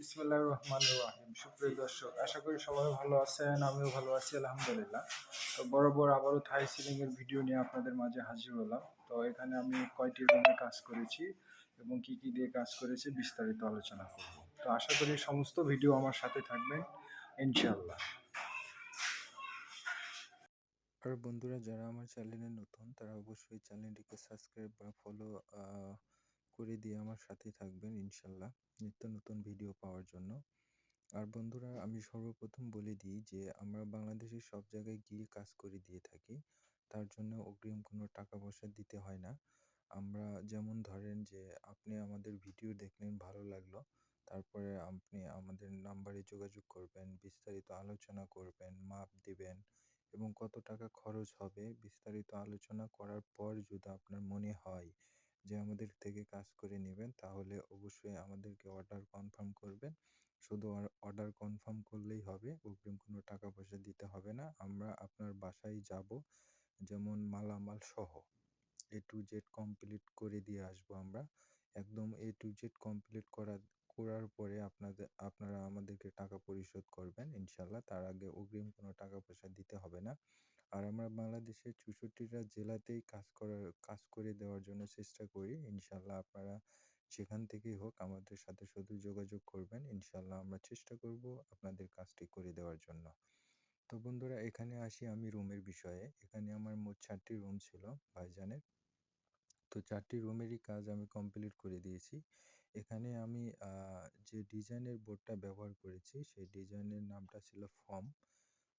বিসমুল্লাহ রহমান রাহিম। সুপ্রিয় দর্শক, আশা করি সবাই ভালো আছেন, আমিও ভালো আছি, আলহামদুলিল্লাহ। তো বরাবর আবারও থাই সিলিং এর ভিডিও নিয়ে আপনাদের মাঝে হাজির হলাম। তো এখানে আমি কয়টি রুমে কাজ করেছি এবং কি কি দিয়ে কাজ করেছি বিস্তারিত আলোচনা করব। তো আশা করি সমস্ত ভিডিও আমার সাথে থাকবেন ইনশাল্লাহ আর বন্ধুরা, যারা আমার চ্যানেলে নতুন, তারা অবশ্যই চ্যানেলটিকে সাবস্ক্রাইব বা ফলো করে দিয়ে আমার সাথেই থাকবেন ইনশাল্লাহ, নিত্য নতুন ভিডিও পাওয়ার জন্য। আর বন্ধুরা, আমি সর্বপ্রথম বলে দিই যে, আমরা বাংলাদেশের সব জায়গায় গিয়ে কাজ করে দিয়ে থাকি। তার জন্য অগ্রিম কোনো টাকা পয়সা দিতে হয় না। আমরা যেমন ধরেন যে, আপনি আমাদের ভিডিও দেখলেন, ভালো লাগল। তারপরে আপনি আমাদের নাম্বারে যোগাযোগ করবেন, বিস্তারিত আলোচনা করবেন, মাপ দিবেন এবং কত টাকা খরচ হবে বিস্তারিত আলোচনা করার পর যদি আপনার মনে হয় যে আমাদের থেকে কাজ করে নেবেন, তাহলে অবশ্যই আমাদেরকে অর্ডার কনফার্ম করবেন। শুধু অর্ডার কনফার্ম করলেই হবে, অগ্রিম কোনো টাকা পয়সা দিতে হবে না। আমরা আপনার বাসায় যাব, যেমন মালামাল সহ। এ টু জেড কমপ্লিট করে দিয়ে আসব আমরা। একদম এ টু জেড কমপ্লিট করা, করার পরে আপনাদের, আপনারা আমাদেরকে টাকা পরিশোধ করবেন ইনশাল্লাহ তার আগে অগ্রিম কোনো টাকা পয়সা দিতে হবে না। আর আমরা বাংলাদেশের চৌষট্টিটা জেলাতেই কাজ করার কাজ করে দেওয়ার জন্য চেষ্টা করি। ইনশাল্লাহ আপনারা যেখান থেকেই হোক আমাদের সাথে শুধু যোগাযোগ করবেন। ইনশাল্লাহ আমরা চেষ্টা করব আপনাদের কাজটি করে দেওয়ার জন্য। তো বন্ধুরা, এখানে আসি আমি রুমের বিষয়ে। এখানে আমার মোট চারটি রুম ছিল ভাইজানের। তো চারটি রুমেরই কাজ আমি কমপ্লিট করে দিয়েছি। এখানে আমি যে ডিজাইনের বোর্ডটা ব্যবহার করেছি, সেই ডিজাইনের নামটা ছিল ফর্ম।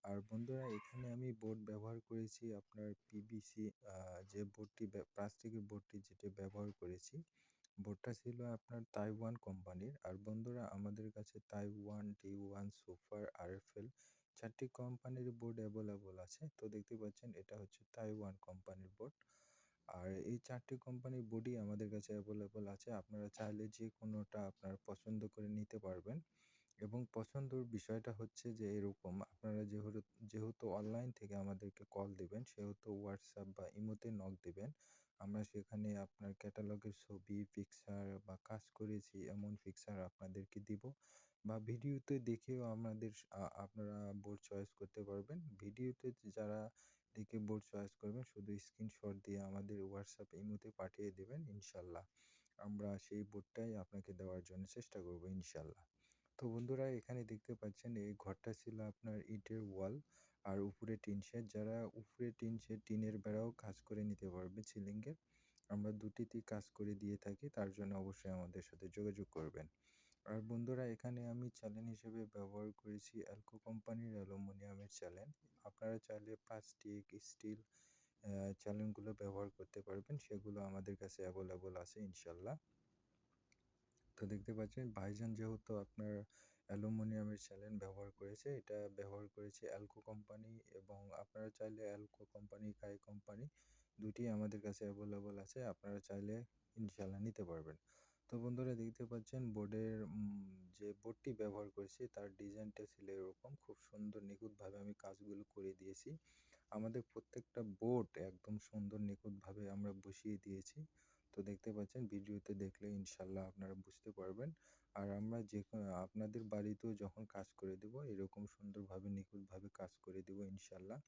আর বন্ধুরা, এখানে আমি বোর্ড ব্যবহার করেছি। আপনার পিবিসি যে বোর্ডটি প্লাস্টিকের বোর্ডটি যেটি ব্যবহার করেছি, বোর্ডটা ছিল আপনার তাইওয়ান কোম্পানির। আর বন্ধুরা, আমাদের কাছে Taiwan T one super RFL চারটি কোম্পানির বোর্ড অ্যাভেলেবল আছে। তো দেখতে পাচ্ছেন, এটা হচ্ছে তাইওয়ান কোম্পানির বোর্ড। আর এই চারটি কোম্পানির বোর্ডই আমাদের কাছে অ্যাভেলেবল আছে। আপনারা চাইলে যে কোনোটা আপনার পছন্দ করে নিতে পারবেন। এবং পছন্দর বিষয়টা হচ্ছে যে, এরকম আপনারা যেহেতু যেহেতু অনলাইন থেকে আমাদেরকে কল দেবেন, সেহেতু হোয়াটসঅ্যাপ বা ইমোতে নক দেবেন, আমরা সেখানে আপনার ক্যাটালগের ছবি পিকচার বা কাজ করেছি, এমন পিকচার আপনাদেরকে দিব বা ভিডিওতে দেখেও আমাদের আপনারা বোর্ড চয়েস করতে পারবেন। ভিডিওতে যারা দেখে বোর্ড চয়েস করবেন, শুধু স্ক্রিনশট দিয়ে আমাদের হোয়াটসঅ্যাপ ইমোতে পাঠিয়ে দেবেন, ইনশাল্লাহ। আমরা সেই বোর্ডটাই আপনাকে দেওয়ার জন্য চেষ্টা করব, ইনশাল্লাহ। তো বন্ধুরা এখানে দেখতে পাচ্ছেন, এই ঘরটা ছিল আপনার ইটের ওয়াল। আর উপরে টিন শেড, যারা উপরে টিন শেড, টিনের বেড়াও কাজ করে নিতে পারবে সিলিংয়ের। আমরা দুটিতেই কাজ করে দিয়ে থাকি, তার জন্য অবশ্যই আমাদের সাথে যোগাযোগ করবেন। আর বন্ধুরা, এখানে আমি চ্যানেল হিসেবে ব্যবহার করেছি অ্যালকো কোম্পানির অ্যালুমিনিয়ামের চ্যানেল। আপনারা চাইলে প্লাস্টিক, স্টিল চ্যানেলগুলো ব্যবহার করতে পারবেন, সেগুলো আমাদের কাছে অ্যাভেলেবল আছে, ইনশাল্লাহ। তো দেখতে পাচ্ছেন ভাইজান যেহেতু আপনার অ্যালুমিনিয়ামের চ্যানেল ব্যবহার করেছে, এটা ব্যবহার করেছে অ্যালকো কোম্পানি এবং আপনারা চাইলে অ্যালকো কোম্পানি কাই কোম্পানি দুটি আমাদের কাছে অ্যাভেলেবল আছে, আপনারা চাইলে ইনশাল্লাহ নিতে পারবেন। তো বন্ধুরা দেখতে পাচ্ছেন বোর্ডের যে বোর্ডটি ব্যবহার করেছি তার ডিজাইনটা ছিল এরকম, খুব সুন্দর নিখুঁতভাবে আমি কাজগুলো করে দিয়েছি। আমাদের প্রত্যেকটা বোর্ড একদম সুন্দর নিখুঁতভাবে আমরা বসিয়ে দিয়েছি। তো দেখতে পাচ্ছেন ভিডিওতে দেখলে ইনশাল্লাহ আপনারা বুঝতে পারবেন। আর আমরা যে আপনাদের বাড়িতেও যখন কাজ করে দেব, এরকম সুন্দরভাবে, নিখুঁতভাবে কাজ করে দেব ইনশাল্লাহ।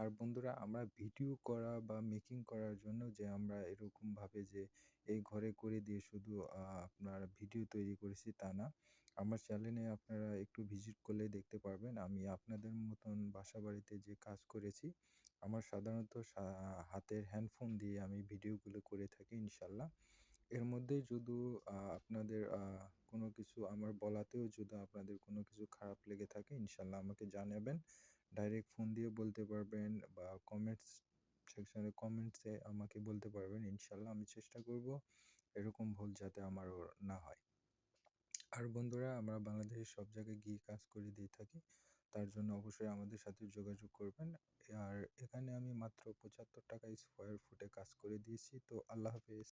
আর বন্ধুরা, আমরা ভিডিও করা বা মেকিং করার জন্য যে আমরা এরকমভাবে যে এই ঘরে করে দিয়ে শুধু আপনার ভিডিও তৈরি করেছি তা না। আমার চ্যানেলে আপনারা একটু ভিজিট করলে দেখতে পারবেন। আমি আপনাদের মতন বাসা বাড়িতে যে কাজ করেছি আমার সাধারণত হাতের হ্যান্ডফোন দিয়ে আমি ভিডিওগুলো করে থাকি ইনশাল্লাহ। এর মধ্যে যদি আপনাদের কোনো কিছু আমার বলাতেও যদি আপনাদের কোনো কিছু খারাপ লেগে থাকে, ইনশাল্লাহ আমাকে জানাবেন। ডাইরেক্ট ফোন দিয়ে বলতে পারবেন বা কমেন্টস সেকশনে কমেন্টসে আমাকে বলতে পারবেন, ইনশাল্লাহ আমি চেষ্টা করব এরকম ভুল যাতে আমারও না হয়। আর বন্ধুরা, আমরা বাংলাদেশের সব জায়গায় গিয়ে কাজ করে দিয়ে থাকি। তার জন্য অবশ্যই আমাদের সাথে যোগাযোগ করবেন। আর এখানে আমি মাত্র পঁচাত্তর টাকায় স্কোয়ার ফুটে কাজ করে দিয়েছি। তো আল্লাহ হাফেজ।